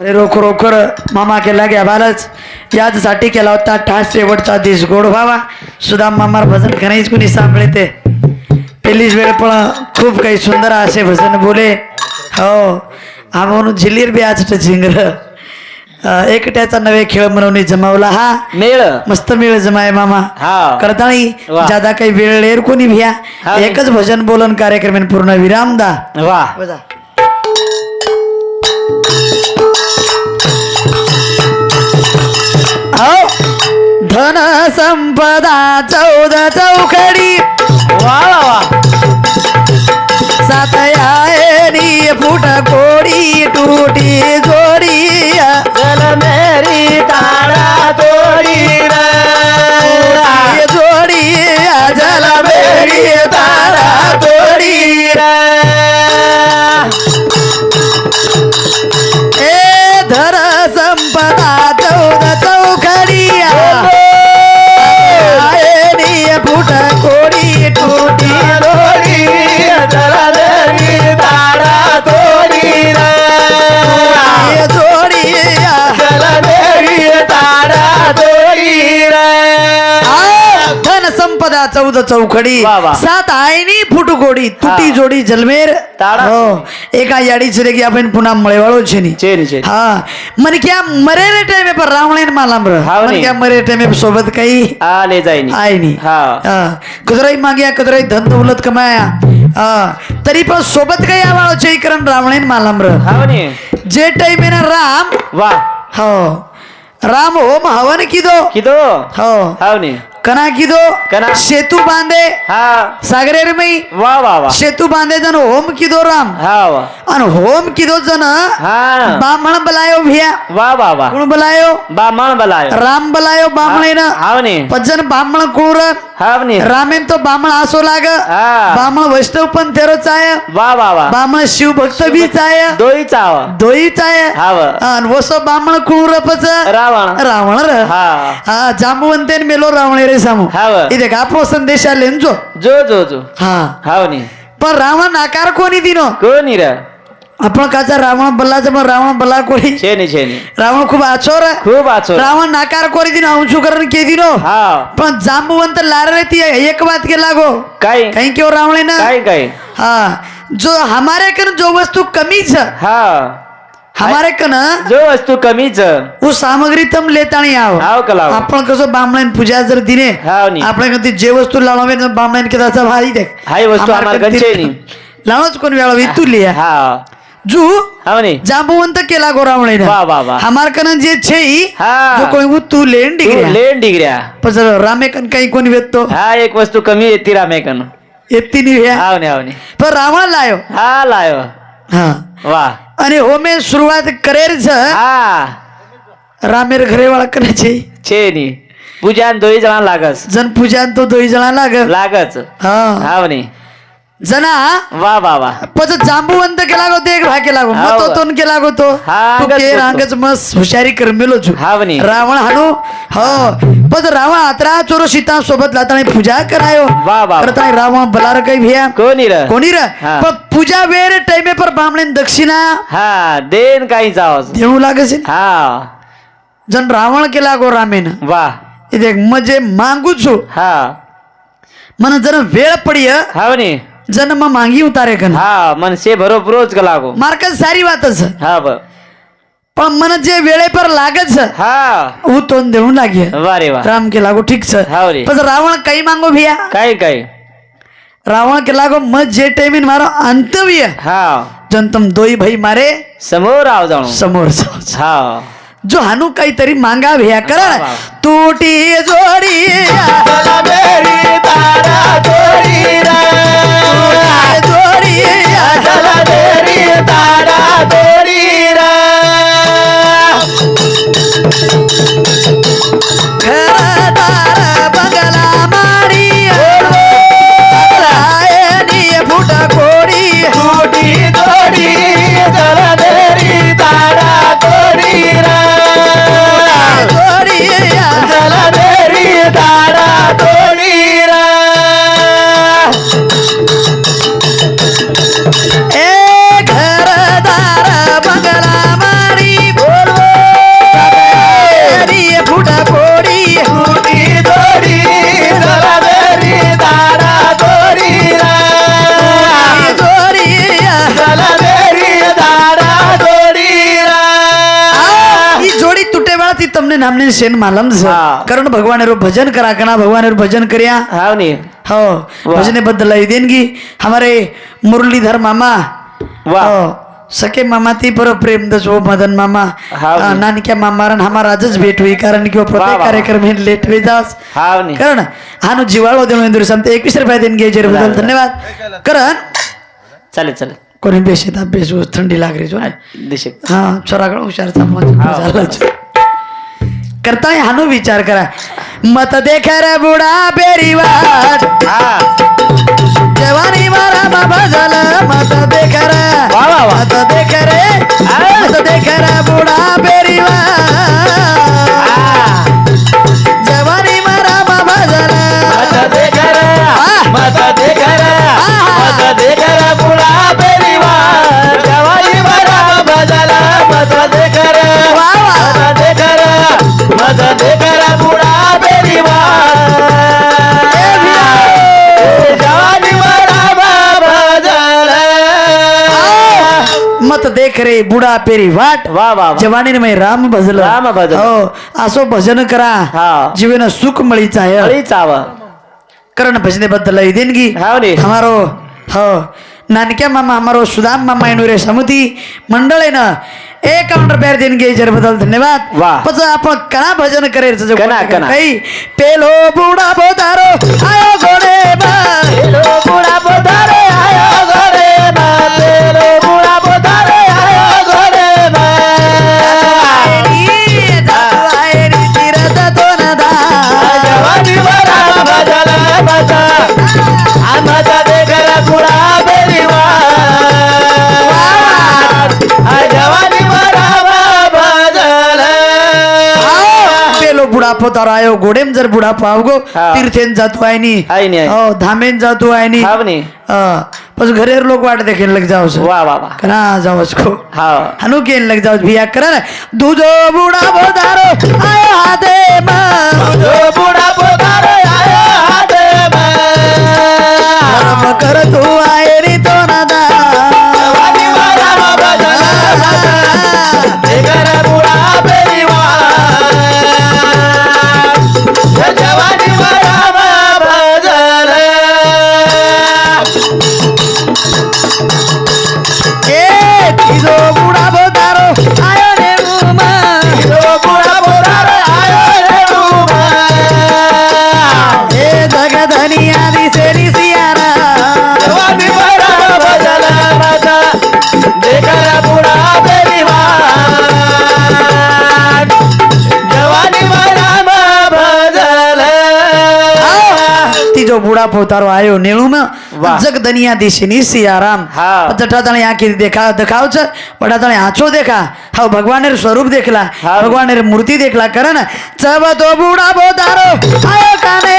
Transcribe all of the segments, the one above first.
अरे रोख रोखर मामा केला घ्या बालच. याचसाठी केला होता ठास शेवटचा दिस. गोड व्हावा सुदाम मामार भजन खरंच कुणी सांभळे ते पहिलीच वेळ पण खूप काही सुंदर असे भजन बोले. हो. हा म्हणून झिलीर बी आज झिंगर. एकट्याचा नवे खेळ म्हणून जमावला हा? मेळ. मस्त मिळ जमाय मामा. हा. करताळी वा. ज्यादा काही वेळ लेर कोणी भिया. एकच भजन बोलन कार्यक्रम पूर्ण विराम दा. वा. धन संपदा चौद चौखडी. वा फुट कोडी टूटी जोडी. जल मेरी तारा तोडी रे. जोडी जल बेडी. चौद चौखडी. सात आयनी फुटकोडी तुटी जोडी जलमेर. ताडा. हो. एका याडी चिरे की आपण पुन्हा मळेवाळो छेनी. हा. मन क्या मरे रे टाइमे पर रावणे मालाम र हाव मन क्या मरे टाइमे सोबत काही आले आयनी कदराई माग्या कदराई धन दौलत कमाया. हा. तरी पण सोबत काही आवाळो छे करण रावणे मालाम र टाइम नी ना राम. वा. हो. राम होम हवन किदो. किदो. हो. हा कना किदो कना. सेतू बांधे हा सागरेर मई वा वा वा सेतू बांधे जन होम किदो राम हा वा आणि होम किदो जन हा बामण बलायो भिया वा वा वा कोण बलायो बामण बलायो राम बलायो हाव नी पज्जन बामण कुळर हाव नी रामेन तो बामण आसो लाग हा बामण वैष्णव पण तेरो चाय वा वा वा बामण शिव भक्त बी चाय दोई चाव दोई चाय हाव आणि वसो बामण कुळर पच रावण रावण र हा हा जांबुवंतेन मेलो रावणे रे आले न जो. जो जो जो. हा. हाव नी. पण रावण नाकार कोणी दिनो? कोणी रे? आपण काचा रावण बल्लाचं पण रावण बल्ला कोणी? छे नी छे नी. रावण खूप आचोर खूप आचो रावण नाकार कोणी दिनो? अंशुकरण के दिनो? हा. पण जांबुवंत लारे ती एक बात के लागो. काय? कहीं क्यों रावणे ना? काय काय? हा. जो हमारे कन जो वस्तु कमी छ हा. हमारे कन जो वस्तू कमीच वो सामग्री तम लेता नहीं आओ। हाव कलाव आपण कसं बामणान पूजा जर दिने। आपल्या कधी जे वस्तू लाववे बामणान के त्याचा भारी देख। हाय वस्तू आम्हाला गंचे नी लावच कोण वेळा तू लिया। हा। जू हाव नी जांबुवंत केला गोरावणे वा वा वा हमार कन जे छे हा जो कोई वो तू लेन तू डिग्री लेन डिग्र्या। पण जर रामे कन काही कोणी वेतो हा एक वस्तू कमी येते रामेकन येती नाही व्या हाव नी हाव नी पण रावण लायो। हा लायो। हा। वा. आणि होमे सुरुवात करेर छ हा. रामेर घरे वाळा करायचे. छे नी पूजान दोई जण लागस. जन पूजा तो दोई जणा लाग लागच हा. हाव नी. जना वा वा वा. पच जांबुवंत केला गो ते भा केला गो. हाव. मग तो तोन केला हा, होतो. रांगच मस्त हुशारी कर मेलो छु हाव नी. रावण हाणू हो. पच रावण आत्रा चोरो सीता सोबत लाताणी पूजा करायो. वा वा करताय रावण बलार काही भिया. कोणी र? कोणी र? हा. पण पूजा वेळ टाइमे पर बामणे दक्षिणा. हा देन काही जावस. देऊ लागेल. हा. जन रावण केला गो रामेन. वा. इथे मजे मागू छु हा. मन जन वेळ पडिय. हाव नी जन मग उतारे कन. हा मन से भरोपरोच लागो. मार्क सारी वातच. हा ब. पण मन जे वेळे पर लागच हा. उ तोंड देऊन लागे. वा रे वा. राम के लागो ठीक रावण काही मागो भिया? काय काय रावण के लागो मग जे टाइमिन मारो अंतव्य हा. जनतम दोई भाई मारे समोर आव जाणू. समोर जाऊच. हा. जो हानू काहीतरी मागा भिया वा. तुटी जोडी नामने शेन मालम. हा. कारण भगवान रो भजन करा कना भगवान रो भजन करिया हाव नी हो वाह. भजने बद्दल आई देणगी हमारे मुरलीधर मामा वाह. हो सखे मामा ती पर प्रेम दस वो मदन मामा हाव हा, नी. नानक्या मामारण हमारा आजच भेट हुई कारण की वो वाह, प्रत्येक वाह. कार्यक्रम हे लेट हुई जास हाव नी कारण हानु जिवाळो देणं इंदुरी समते एकवीस रुपये देणगी याच्या बद्दल धन्यवाद कारण चालेल चालेल कोणी बेशेत हो, थंडी लाग रही जो ना दिशक हा छोराकडे हुशारचा मत हा. करताय हानु विचार करा. मत देख रे बुडा बेरी वाट हा. जवानी मारा बाबा झालं मत देख रे वा वा वा. मत देख रे आ. मत देख रे बुडा बेरी रे बुडा पेरी वाट। वा वा वा. जवानी मै राम भजल। राम भजलं. हो असो भजन करा। हा. जीवन सुख मळीचा आहे करण भजने बद्दल देणगी। हमारो हो। नानक्या मामा हमारो सुदाम मामा येणू रे समिती। मंडळ आहे ना एक काउंटर पेर देणगी जर बद्दल धन्यवाद। वाह. पच आपण कणा भजन करायचं जो कणा, कणा. काही पेलो बुडा बोदारो आयो घोडे बा पेलो बुडा बोधारे आयो पेलो बुडा पोतार आयो घोडेम जर बुडा पावगो. तीर्थेन जातो आहे नी आहे नी आहे. हो धामेन जातो आहे नी हाव नी. बस घरेर लोक वाट देखेन लग जाओ वा वा वा. कना जाओ को. हनु केन लग जाओ भिया करा ना. दुजो बुडा बोदारो आयो हादे मा. जो बुडा बोधारे आयो हाते मा. राम कर तू आये रे तो नादा. तिजो बुडा पोतारो आयो नेळू में वाह. जगदनिया दिशनी सियाराम हाँ. जटा तणे आखी देखा देखाव छ बड़ा तणे आछो देखा हाँ भगवान स्वरूप देखला. भगवान मूर्ति देखला करन चब तो बुडा पोतारो आयो काने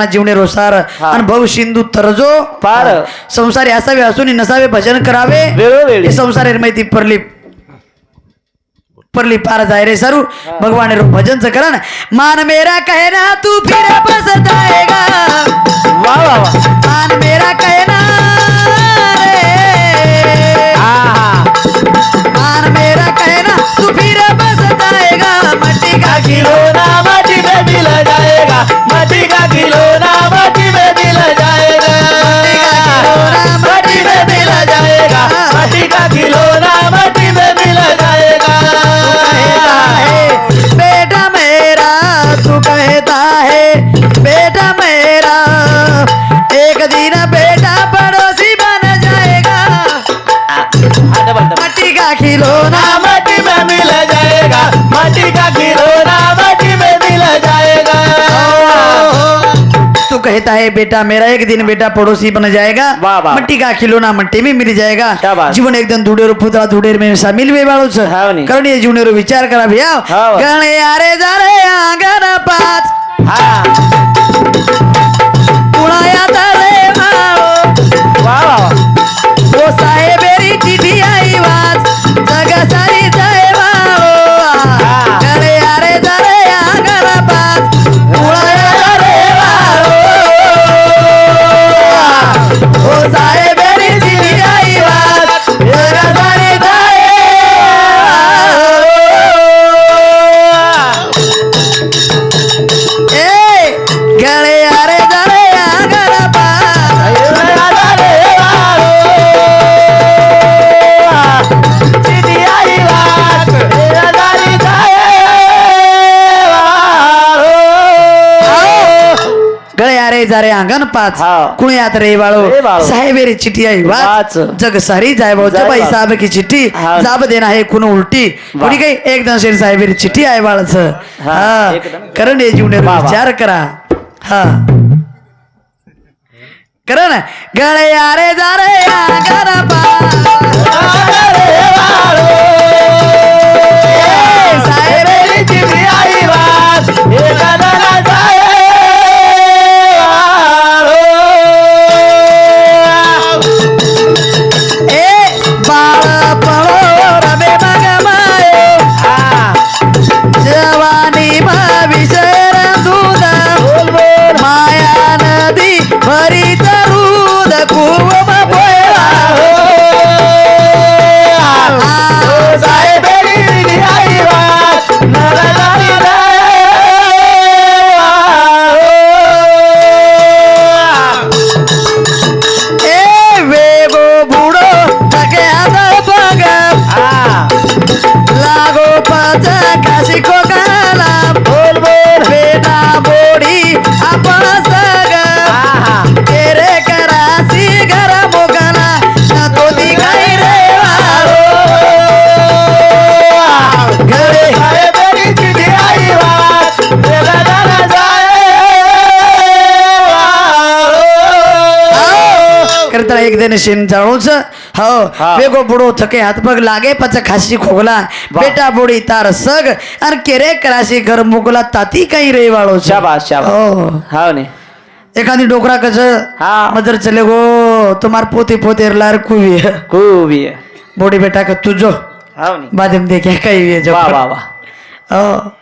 जाणा जीवने रोसार. आणि भाऊ सिंधू तरजो पार. संसारी असावे असून नसावे भजन करावे. वेळोवेळी. संसारी माहिती परली परली पार जाय रे सरू. भगवान रो भजन च करण. मान मेरा कहना तू फिर बस जाएगा वा वा वा. मान मेरा कहना रे. मान मेरा कहना तू फिर बस जाएगा मट्टी का का खिलौना माटी में मिल जाएगा. माटी का कहता है बेटा मेरा एक दिन बेटा पड़ोसी बन जाएगा। मट्टी का खिलौना मट्टी में मिल जाएगा? जीवन एकदम धुडेर पुतळा धुडेर में शामिल वे बाळूच. कारण हे जीवनेरो विचार करा भैया. गणे अरे जा रे अंगण पाच हा जरे अंगण पाच. कुणी आत रे बाळो बाळो. साहेबेरी चिठी आई वाच. जग सारी जाय जाय जबाई बाळ. साहब की चिठ्ठी हाव. जाब देना है कुण उलटी. कुणी काही एकदम शेर साहेबेरी चिठ्ठी आहे बाळच हा, हा. करण हे जीवने. विचार करा हा करण गळे अरे जरे दिन शेण जाळूच हो. वेगो बुडो थके हात पग लागे पच खाशी खोगला. बेटा बोडी तार सग. आणि केरे कराशी घर मोगला ताती काही रे वाळो शाबास शाबास. हो. हाव ने. एखादी डोकरा कस? हा. मदर चले गो तुम्हार पोते पोते लार कुवी आहे. बोडी बेटा का तुझो? हाव ने. बादम देखे काही वा वा वा. हो.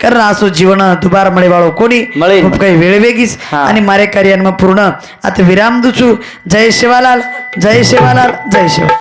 कारण असो जीवन दुबार मळे वाळो कोणी. खूप काही वेळ वेगीच हा. आणि मारे कार्यान पूर्ण आता विराम दुचू जय शिवालाल जय शिवालाल जय शिव